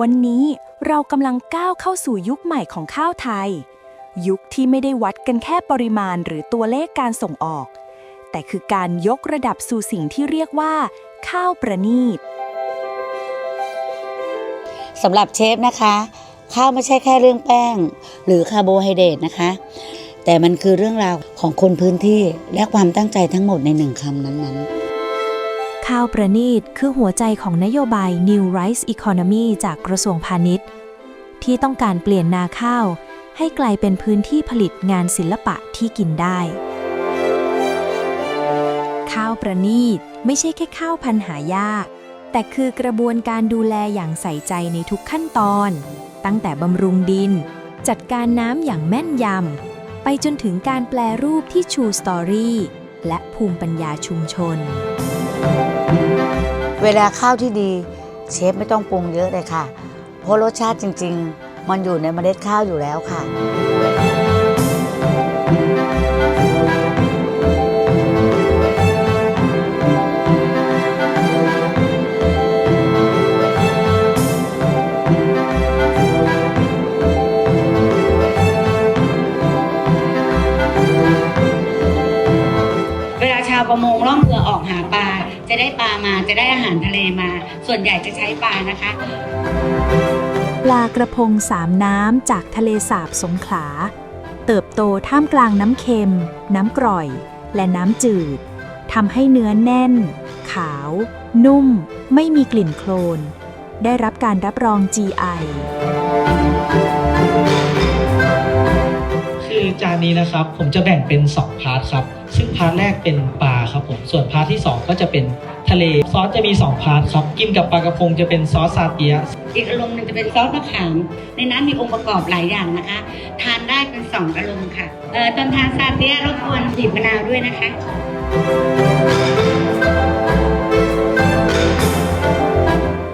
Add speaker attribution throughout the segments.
Speaker 1: วันนี้เรากำลังก้าวเข้าสู่ยุคใหม่ของข้าวไทย ยุคที่ไม่ได้วัดกันแค่ปริมาณหรือตัวเลขการส่งออก แต่คือการยกระดับสู่สิ่งที่เรียกว่า ข้าวประณีต
Speaker 2: สำหรับเชฟนะคะ ข้าวไม่ใช่แค่เรื่องแป้ง หรือคาร์โบไฮเดรตนะคะ แต่มันคือเรื่องราวของคนพื้นที่และความตั้งใจทั้งหมดในหนึ่งคำนั้นๆ
Speaker 3: ข้าวประณีตคือหัวใจของนโยบาย New Rice Economy จากกระทรวงพาณิชย์ ที่ต้องการเปลี่ยนนาข้าว ให้กลายเป็นพื้นที่ผลิตงานศิลปะที่กินได้ ข้าวประณีตไม่ใช่แค่ข้าวพันหายาก แต่คือกระบวนการดูแลอย่างใส่ใจในทุกขั้นตอน ตั้งแต่บำรุงดิน จัดการน้ำอย่างแม่นยำไปจนถึงการแปลรูปที่ชูสตอรี่และภูมิปัญญาชุมชน
Speaker 2: เวลาข้าวที่ดีเชฟไม่ต้องปรุงเยอะเลยค่ะ เพราะรสชาติจริง ๆ มันอยู่ในเมล็ดข้าวอยู่แล้วค่ะา
Speaker 4: ชาวประมงล่องเรือออกหาปลา จะได้ปลามาจะได้อาหารทะเลมา ส่วนใหญ่จะใช้ปลานะคะ
Speaker 3: ปลากระพงสามน้ำจากทะเลสาบสงขลา เติบโตท่ามกลางน้ำเค็ม น้ำกร่อย และน้ำจืดทำให้เนื้อแน่น ขาว นุ่ม ไม่มีกลิ่นโคลน ได้รับการรับรอง GI
Speaker 5: คือจานนี้นะครับผมจะแบ่งเป็น 2 พาร์ทครับ ซึ่งพาร์ทแรกเป็นปลา ครับผมส่วนพาร์ทที่ 2 ก็จะเป็นทะเลซอสจะมี 2 พาร์ทครับ กินกับปลากระพงจะเป็นซอสซาเตียะ
Speaker 4: อีกอารมณ์หนึงจะเป็นซอสมะขาม ในนั้นมีองค์ประกอบหลายอย่างนะคะ ทานได้เป็นสองอารมณ์ค่ะเอ่อตอนทานซาเตียะรบกวนบีบมะนาวด้วยนะคะ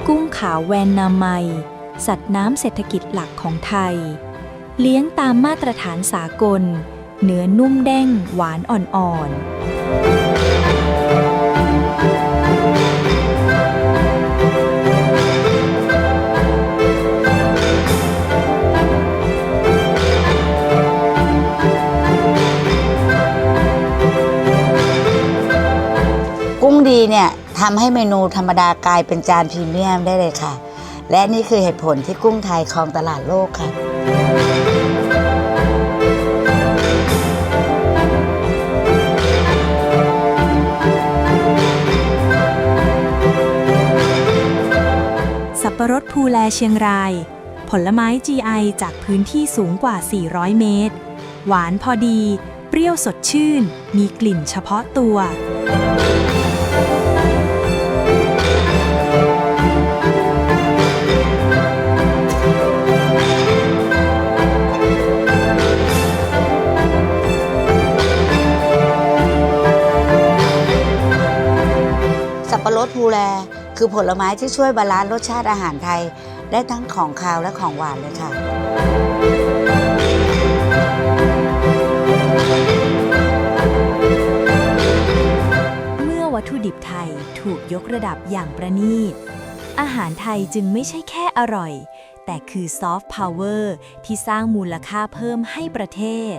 Speaker 3: กุ้งขาวแวนนามัยสัตว์น้ำเศรษฐกิจหลักของไทย เลี้ยงตามมาตรฐานสากล เนื้อนุ่มเด้งหวานอ่อนๆ
Speaker 2: กุ้งดีเนี่ยทำให้เมนูธรรมดากลายเป็นจานพรีเมียมได้เลยค่ะ และนี่คือเหตุผลที่กุ้งไทยครองตลาดโลกค่ะ
Speaker 3: สับปะรดภูแลเชียงราย ผลไม้ GI จากพื้นที่สูงกว่า 400 เมตร หวานพอดี เปรี้ยวสดชื่น มีกลิ่นเฉพาะตัว
Speaker 2: แล คือผลไม้ที่ช่วยบาลานซ์รสชาติอาหารไทย ได้ทั้งของคาวและของหวานเลยค่ะ
Speaker 3: เมื่อวัตถุดิบไทยถูกยกระดับอย่างประณีต อาหารไทยจึงไม่ใช่แค่อร่อย แต่คือซอฟต์พาวเวอร์ที่สร้างมูลค่าเพิ่มให้ประเทศ